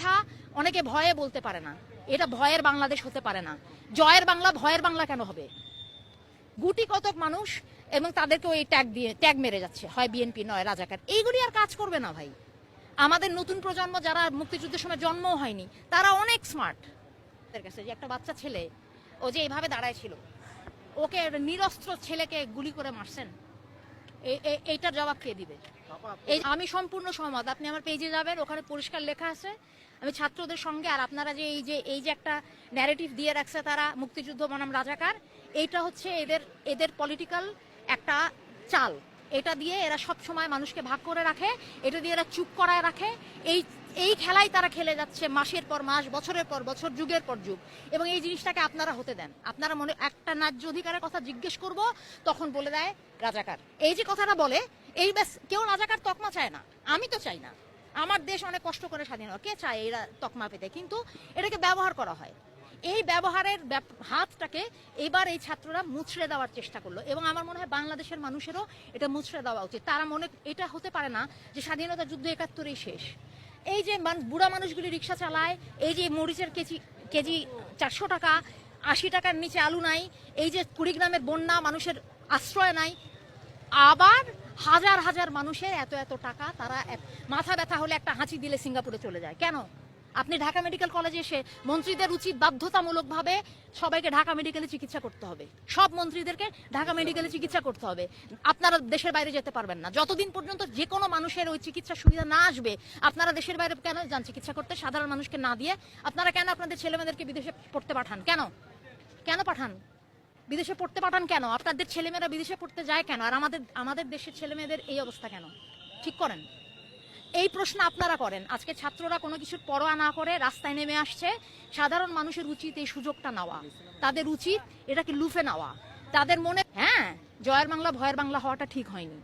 কথা অনেকে ভয়ে বলতে পারে না। এটা ভয়ের বাংলাদেশ হতে পারে না। জয়ের বাংলা, ভয়ের বাংলা কেন হবে? গুটি কতক মানুষ এবং তাদেরকে ওই ট্যাগ দিয়ে, ট্যাগ মেরে যাচ্ছে। হয় বিএনপি নয়, রাজাকার। এইগুলি আর কাজ করবে না ভাই। আমাদের নতুন প্রজন্ম যারা মুক্তিযুদ্ধের সময় জন্ম হয়নি, তারা অনেক স্মার্ট তাদের কাছে যে একটা বাচ্চা ছেলে, ও যে এইভাবে দাঁড়ায় ছিল, ওকে নিরস্ত্র ছেলেকে গুলি করে মারছেন? এইটার জবাব কে দিবে? এই আমি সম্পূর্ণ সহমত। আপনি আমার পেজে যাবেন, ওখানে পরিষ্কার লেখা আছে। আমি ছাত্রদের সঙ্গে, আর আপনারা যে এই যে এই যে একটা ন্যারেটিভ দিয়ে রাখছে তারা, মুক্তিযুদ্ধ বনাম রাজাকার, এইটা হচ্ছে এদের এদের পলিটিক্যাল একটা চাল। এটা দিয়ে এরা সব সময় মানুষকে ভাগ করে রাখে, এটা দিয়ে এরা চুপ করায় রাখে। এই এই খেলাই তারা খেলে যাচ্ছে মাসের পর মাস, বছরের পর বছর, যুগের পর যুগ। এবং এই জিনিসটাকে আপনারা হতে দেন। আপনারা মনে একটা ন্যায্য অধিকারের কথা জিজ্ঞেস করব, তখন বলে দেয় রাজাকার। এই যে কথাটা বলে, এই ব্যাস, কেউ রাজাকার তকমা চায় না। আমি তো চাই না। আমার দেশ অনেক কষ্ট করে স্বাধীন কে চায় এরা তকমা পেতে? কিন্তু এটাকে ব্যবহার করা হয়। এই ব্যবহারের হাতটাকে এবার এই ছাত্ররা মুছড়ে দেওয়ার চেষ্টা করল। এবং আমার মনে হয় বাংলাদেশের মানুষেরও এটা মুছড়ে দেওয়া উচিত। তারা মনে এটা হতে পারে না যে স্বাধীনতা যুদ্ধ একাত্তরেই শেষ। এই যে বুড়া মানুষগুলি রিক্সা চালায়, এই যে মরিচের কেজি কেজি চারশো টাকা, আশি টাকার নিচে আলু নাই, এই যে কুড়িগ্রামের বন্যা, মানুষের আশ্রয় নাই, আবার হাজার হাজার মানুষের এত এত টাকা তারা মাথা ব্যথা হলে একটা হাঁচি দিলে সিঙ্গাপুরে চলে যায়। কেন? আপনি ঢাকা মেডিকেল কলেজে এসে মন্ত্রীদের উচিত বাধ্যতামূলকভাবে সবাইকে ঢাকা মেডিকেলে চিকিৎসা করতে হবে। সব মন্ত্রীদেরকে ঢাকা মেডিকেলে চিকিৎসা করতে হবে। আপনারা দেশের বাইরে যেতে পারবেন না। যতদিন পর্যন্ত যে কোনো মানুষের ওই চিকিৎসা সুবিধা না আসবে, আপনারা দেশের বাইরে কেন যান চিকিৎসা করতে? সাধারণ মানুষকে না দিয়ে আপনারা কেন আপনাদের ছেলেমেয়েদেরকে বিদেশে পড়তে পাঠান? কেন? কেন পাঠান? বিদেশে পড়তে পাঠান কেন? আপনাদের ছেলেমেয়েরা বিদেশে পড়তে যায় কেন? আর আমাদের আমাদের দেশের ছেলেমেয়েদের এই অবস্থা কেন? ঠিক করেন? এই প্রশ্ন আপনারা করেন। আজকে ছাত্ররা কোনো কিছুর পরোয়া না করে রাস্তায় নেমে আসছে। সাধারণ মানুষের উচিত এই সুযোগটা নেওয়া। তাদের উচিত এটাকে লুফে নেওয়া। তাদের মনে হ্যাঁ জয়ের বাংলা, ভয়ের বাংলা হওয়াটা ঠিক হয়নি।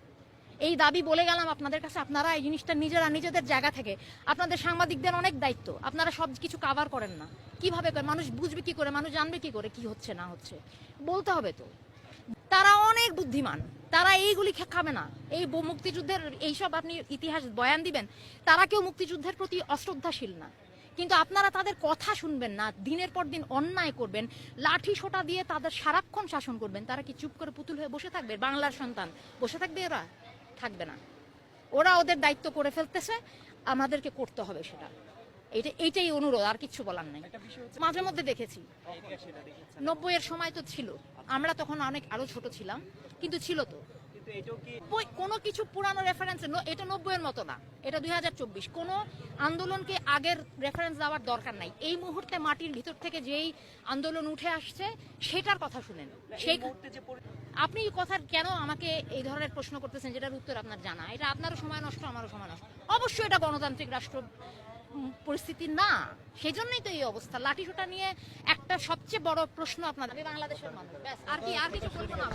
এই দাবি বলে গেলাম আপনাদের কাছে। আপনারা এই জিনিসটা নিজেরা নিজেদের জায়গা থেকে আপনাদের সাংবাদিকদের অনেক দায়িত্ব। আপনারা সব কিছু কাভার করেন না। কীভাবে মানুষ বুঝবে কি করে? মানুষ জানবে কি করে? কি হচ্ছে, না হচ্ছে? বলতে হবে তো। অনেক বুদ্ধিমান। তারা এইগুলি খাবে না। এই মুক্তিযুদ্ধের এইসব আপনি ইতিহাস বয়ান দিবেন, তারা কেউ মুক্তিযুদ্ধের প্রতি অশ্রদ্ধাশীল না। কিন্তু আপনারা তাদের কথা শুনবেন না, দিনের পর দিন অন্যায় করবেন, লাঠি সোটা দিয়ে তাদের সারাক্ষণ শাসন করবেন। তারা কি চুপ করে পুতুল হয়ে বসে থাকবে? বাংলার সন্তান। বসে থাকবে ওরা থাকবে না। ওরা ওদের দায়িত্ব করে ফেলতেছে, আমাদেরকে করতে হবে সেটা। এটা এইটাই অনুরোধ আর কিছু বলার নেই। মাঝে মধ্যে দেখেছি। নব্বই এর সময় তো ছিল। আমরা তখন অনেক আরও ছোট ছিলাম কিন্তু ছিল তো। কোনো কিছু পুরানো রেফারেন্স এটা নব্বই এর মতো না এটা দুই হাজার চব্বিশ। কোনো আন্দোলনকে আগের রেফারেন্স দেওয়ার দরকার নাই। এই মুহূর্তে মাটির ভিতর থেকে যেই আন্দোলন উঠে আসছে সেটার কথা শুনেন সেই আপনি এই কথার কেন আমাকে এই ধরনের প্রশ্ন করতেছেন যেটার উত্তর আপনার জানা? এটা আপনারও সময় নষ্ট আমারও সময় নষ্ট। অবশ্যই এটা গণতান্ত্রিক রাষ্ট্র পরিস্থিতি না, সেজন্যই তো এই অবস্থা লাঠি লাঠিসোটা নিয়ে একটা সবচেয়ে বড় প্রশ্ন আপনাদের বাংলাদেশের মানুষ আর কি, আর কিছু বলব না।